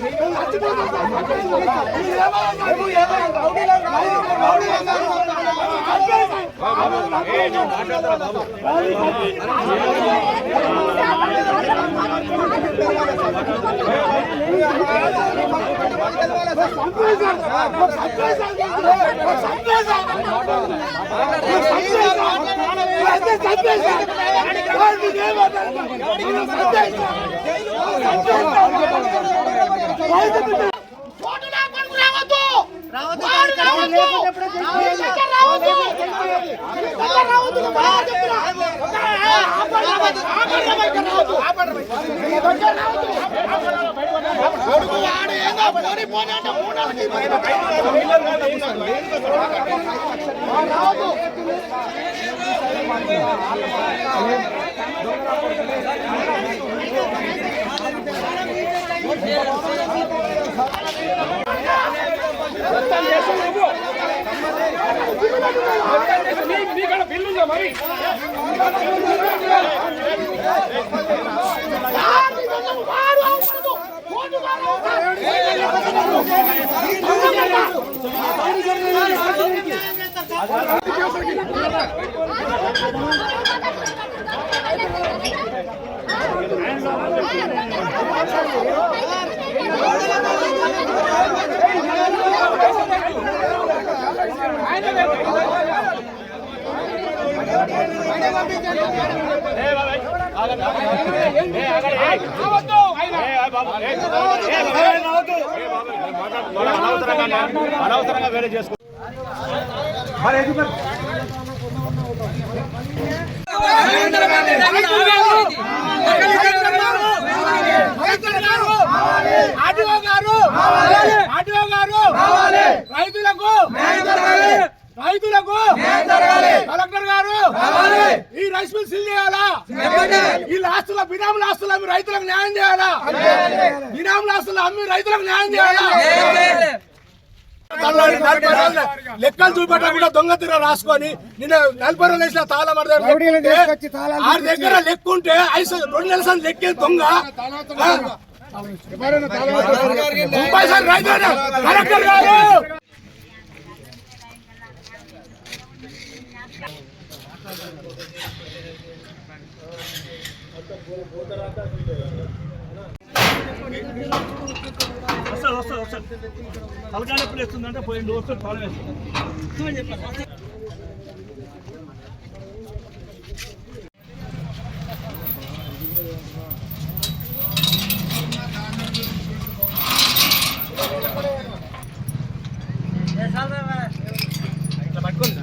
Vote నా రావద్దు. వాడు రావద్దు ఈ దగ్గర రావద్దు ఈ దగ్గర రావద్దు నువ్వు బాగా చెప్తున్నా. ఆపండి, ఆపండి, ఆపండి, ఆపండి, ఆపండి. ఈ దగ్గర రావద్దు. కొడుకు వాడు ఏదో పోనీ పోనీ అంటే మూడాలకి వాడు రావద్దు వాడు ఇదన్నా వాడు అవసరము. ఓటు వాడు అవసరము. అనవసరంగా వేరే చేసుకో రైతులకు రైతులకు కలెక్టర్ గారు ఈ రైస్ మిల్ సీల్ చేయాలా? ఈ ఆస్తుల బినాముల ఆస్తులు అమ్మి రైతులకు న్యాయం చేయాలా? బినాముల ఆస్తులు అమ్మి రైతులకు న్యాయం చేయాలా? లెక్కలు చూపెట్టకుండా దొంగ తీర రాసుకొని నిన్న నలభై రోజులు వేసిన తాళం మన దగ్గర లెక్క ఉంటే ఐదు రెండు సంది లెక్కే దొంగ? ముప్పై సార్లు రైతు. కలెక్టర్ గారు వస్తుంది వస్తుంది వస్తుంది తలకాయ ఎప్పుడు వేస్తుందంటే పోయిండు వస్తుంది తాళం వేస్తుంది ఇట్లా పట్టుకోండి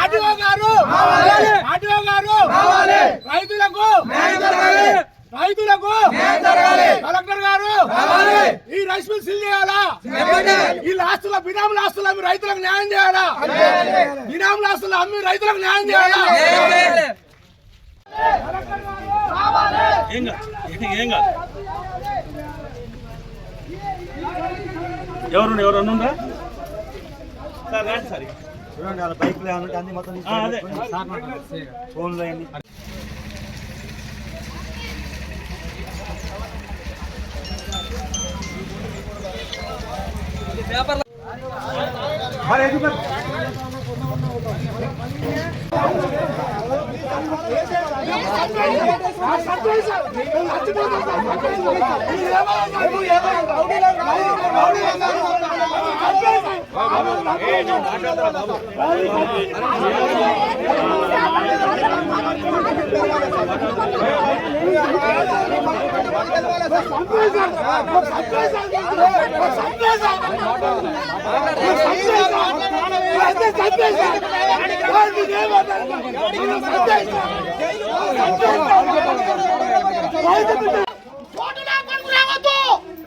ఆర్టీఓ గారు ఆర్టీఓ గారు రైతులకు రైతులకు కలెక్టర్ గారు ఈ రైస్ మిల్ సీల్ చేయాలా? ఈ ఆస్తుల బినాముల ఆస్తులు అమ్మి రైతులకు న్యాయం చేయాలా? బినాముల ఆస్తులు అమ్మి రైతులకు న్యాయం చేయాలా? ఏం కాదు. ఏం కాదు. ఎవరు ఎవరు ఉందా? సార్ రండి సార్. చూడండి అలా బైక్లు ఏమన్నా అన్ని మొత్తం ఫోన్లు అన్ని ఓటు సంతోషం కొడుకు రావద్దు వాడు లేకున్నప్పుడే చనిపోయేది. వాడు లేకుంటే చనిపోయేది. దగ్గర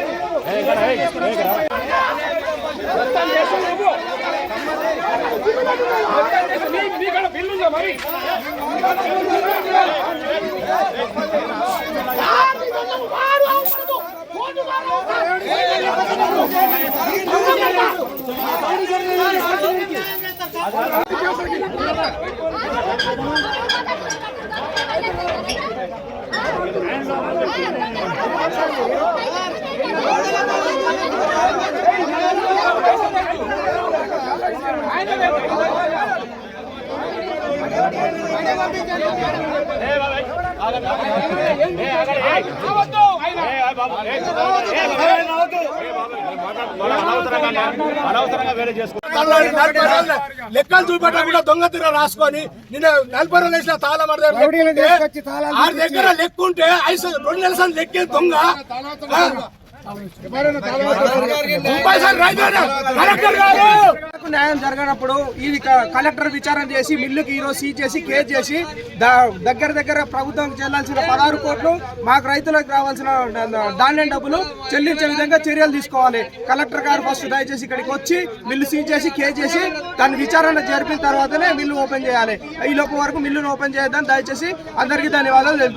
నువ్వు బాగా చెప్తున్నా. ఒక, ఆ, ఆపండి, ఆపండి, ఆపండి, ఇక్కడ రావద్దు. నీ దగ్గర రావద్దు. కొడుకు వాడు ఏందో పోనీ, పోనీ అంటే మూడాలకి బయట, వాడు రావద్దు. వాడు ఇదొందు, వాడు అవసరము. లెక్కలు చూపెట్టకుండా దొంగ తిర రాసుకొని నిన్న నలభై రోజులు వేసిన తాళం ఆడి దగ్గర ఆడి దగ్గర లెక్క ఉంటే ఐదు రెండు సంది లెక్కే దొంగ. న్యాయం జరగనప్పుడు ఇది కలెక్టర్ విచారణ చేసి మిల్లుకి ఈరోజు సీజ్ చేసి కేసు చేసి దగ్గర దగ్గర ప్రభుత్వం చెల్లాల్సిన పదహారు కోట్లు మాకు రైతులకు రావాల్సిన ధాన్యం డబ్బులు చెల్లించే విధంగా చర్యలు తీసుకోవాలి. కలెక్టర్ గారు ఫస్ట్ దయచేసి ఇక్కడికి వచ్చి మిల్లు సీజ్ చేసి కేసు చేసి దాని విచారణ జరిపిన తర్వాతనే మిల్లు ఓపెన్ చేయాలి. ఈ లోపు వరకు మిల్లును ఓపెన్ చేయొద్దని దయచేసి అందరికీ ధన్యవాదాలు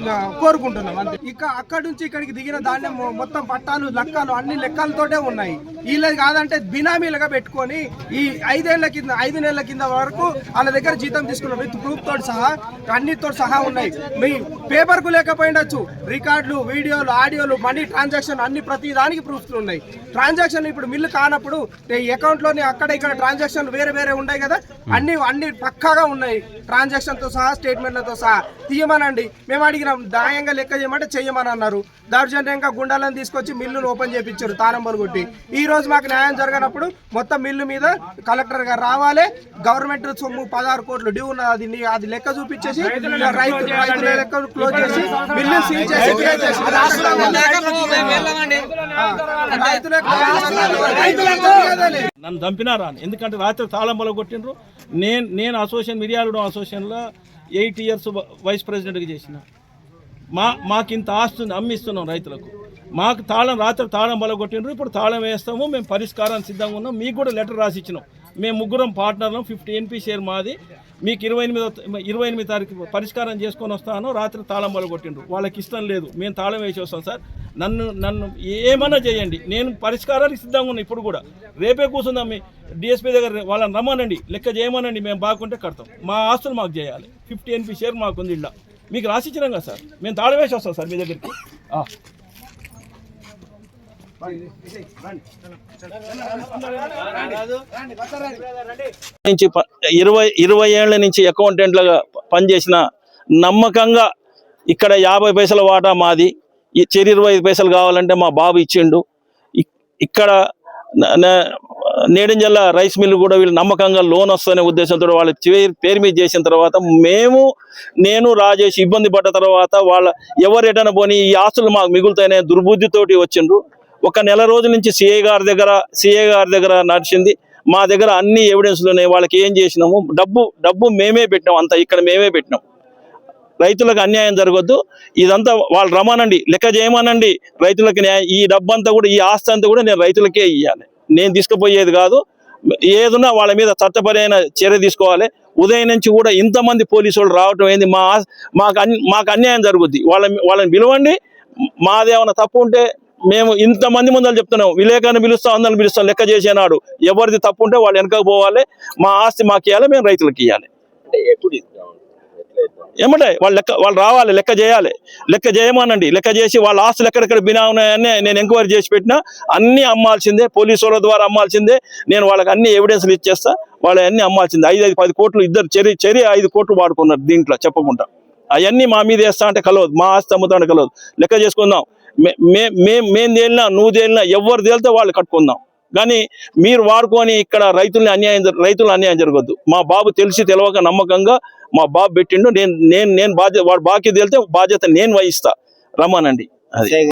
కోరుకుంటున్నాం. అంతే. ఇక అక్కడి నుంచి ఇక్కడికి దిగిన ధాన్యం మొత్తం పట్టాలు లెక్కలు అన్ని లెక్కలతోటే ఉన్నాయి. వీళ్ళది కాదంటే బినామీలుగా పెట్టుకొని ఈ ఐదేళ్ళ కింద ఐదు నెలల కింద వరకు వాళ్ళ దగ్గర జీతం తీసుకున్న విత్ ప్రూఫ్ తోటి సహా అన్నిటితో సహా ఉన్నాయి. మీ పేపర్కు లేకపోయిండొచ్చు రికార్డులు వీడియోలు ఆడియోలు మనీ ట్రాన్సాక్షన్ అన్ని ప్రతి దానికి ప్రూఫ్లు ఉన్నాయి. ట్రాన్సాక్షన్ ఇప్పుడు మిల్లు కానప్పుడు ఈ అకౌంట్లోని అక్కడ ఇక్కడ ట్రాన్సాక్షన్ వేరే వేరే ఉన్నాయి కదా? అన్ని అన్ని పక్కాగా ఉన్నాయి. ట్రాన్సాక్షన్తో సహా స్టేట్మెంట్లతో సహా. తీయమనండి. మేము అడిగినాం దాయంగా లెక్క చేయమంటే చేయమని అన్నారు. దౌర్జన్యంగా గుండాలను తీసుకొచ్చి మిల్లును ఓపెన్ చేపించారు తానంబలు కొట్టి ఈ రోజు మాకు న్యాయం జరగనప్పుడు మొత్తం మిల్లు మీద కలెక్టర్ గారు రావాలి. గవర్నమెంట్ సొమ్ము పదహారు కోట్లు డ్యూ ఉన్నది అది నీ- అది లెక్క చూపించేసి రైతు రైతుల లెక్క క్లోజ్ చేసి మిల్లు సీల్ చేసి. నన్ను చంపినారా. ఎందుకంటే రాత్రి తాళం బల కొట్టిండ్రు నేను నేను అసోసియేషన్ మిర్యాలగూడ అసోసియేషన్లో ఎయిట్ ఇయర్స్ వైస్ ప్రెసిడెంట్గా చేసిన. మా మాకు ఇంత ఆస్తుంది అమ్మిస్తున్నాం రైతులకు. మాకు తాళం రాత్రి తాళం బల కొట్టిండ్రు ఇప్పుడు తాళం వేస్తాము మేము పరిష్కారానికి సిద్ధంగా ఉన్నాం. మీకు కూడా లెటర్ రాసి ఇచ్చినాం మేము ముగ్గురం పార్ట్నర్లం ఫిఫ్టీ ఎన్పీ షేర్ మాది. మీకు ఇరవై ఎనిమిదో ఇరవై ఎనిమిది తారీఖు పరిష్కారం చేసుకొని వస్తాను రాత్రి తాళం బల కొట్టిండ్రు వాళ్ళకి ఇష్టం లేదు. మేము తాళం వేసి వస్తాం సార్. నన్ను నన్ను ఏమన్నా చేయండి. నేను పరిష్కారానికి సిద్ధంగా ఉన్నా ఇప్పుడు కూడా. రేపే కూర్చుందాం మీ డిఎస్పీ దగ్గర వాళ్ళని రమ్మనండి. లెక్క చేయమనండి మేము బాగుంటే కడతాం. మా ఆస్తులు మాకు చేయాలి. ఫిఫ్టీ ఎన్పీ షేర్ మాకు ఉంది ఇళ్ళ. మీకు రాసిచ్చినాం కదా సార్. మేము తాళం వేసి వస్తాం సార్ మీ దగ్గరికి. నుంచి ఇరవై ఇరవై ఏళ్ళ నుంచి అకౌంటెంట్లుగా పనిచేసిన నమ్మకంగా ఇక్కడ యాభై పైసల వాటా మాది. చెరి ఇరవై ఐదు పైసలు కావాలంటే మా బాబు ఇచ్చిండు. ఇక్కడ న- నేడంజల్ల రైస్ మిల్ కూడా వీళ్ళు నమ్మకంగా లోన్ వస్తనే ఉద్దేశంతో వాళ్ళ పేరు మీద చేసిన తర్వాత మేము నేను రాజేష్ ఇబ్బంది పడ్డ తర్వాత వాళ్ళ ఎవరు ఎటన పోని ఈ ఆస్తులు మాకు మిగులుతాయనే దుర్బుద్ధితోటి వచ్చిండ్రు. ఒక నెల రోజుల నుంచి సిఐ గారి దగ్గర సిఐ గారి దగ్గర నడిచింది. మా దగ్గర అన్ని ఎవిడెన్స్లు ఉన్నాయి. వాళ్ళకి ఏం చేసినాము? డబ్బు డబ్బు మేమే పెట్టినాం. అంతా ఇక్కడ మేమే పెట్టినాం. రైతులకు అన్యాయం జరగద్దు. ఇదంతా వాళ్ళు రమ్మనండి. లెక్క చేయమనండి. రైతులకు న్యాయం. ఈ డబ్బు అంతా కూడా ఈ ఆస్తి అంతా కూడా నేను రైతులకే ఇవ్వాలి నేను తీసుకుపోయేది కాదు. ఏదున్నా వాళ్ళ మీద చట్టపరమైన చర్య తీసుకోవాలి. ఉదయం నుంచి కూడా ఇంతమంది పోలీసు వాళ్ళు రావటం ఏంది? మా మాకు అన్- మాకు అన్యాయం జరుగుద్ది. వాళ్ళ వాళ్ళని పిలవండి. మాదేమైనా తప్పు ఉంటే మేము ఇంతమంది ముందర చెప్తున్నాం. విలేకరుని పిలుస్తాం అందరిని పిలుస్తాం లెక్క చేసేనాడు. ఎవరిది తప్పు ఉంటే వాళ్ళు వెనక పోవాలి. మా ఆస్తి మాకు ఇవ్వాలి మేము రైతులకు ఇవ్వాలి ఏమంటే వాళ్ళు లెక్క వాళ్ళు రావాలి లెక్క చేయాలి. లెక్క చేయమనండి. లెక్క చేసి వాళ్ళ ఆస్తులు ఎక్కడెక్కడ బినా ఉన్నాయని నేను ఎంక్వైరీ చేసి పెట్టినా అన్ని అమ్మాల్సిందే. పోలీసు వాళ్ళ ద్వారా అమ్మాల్సిందే. నేను వాళ్ళకి అన్ని ఎవిడెన్స్లు ఇచ్చేస్తా. వాళ్ళ అన్ని అమ్మాల్సిందే. ఐదు ఐదు పది కోట్లు ఇద్దరు చెరి చెరి ఐదు కోట్లు వాడుకున్నారు దీంట్లో చెప్పకుండా. అవన్నీ మా మీద వేస్తా అంటే కలవదు. మా ఆస్తి అమ్ముతా అంటే కలవదు. లెక్క చేసుకుందాం. మే- మే మేము తేలినా నువ్వు తేలినా ఎవరు తేలితే వాళ్ళు కట్టుకుందాం. కానీ మీరు వాడుకొని ఇక్కడ రైతుల్ని అన్యాయం రైతులు అన్యాయం జరగద్దు. మా బాబు తెలిసి తెలవక నమ్మకంగా మా బాబు పెట్టిండు. నేను నేను నేను బాధ్యత వాడు బాకీ తేలితే బాధ్యత నేను వహిస్తా. రమ్మనండి. అది.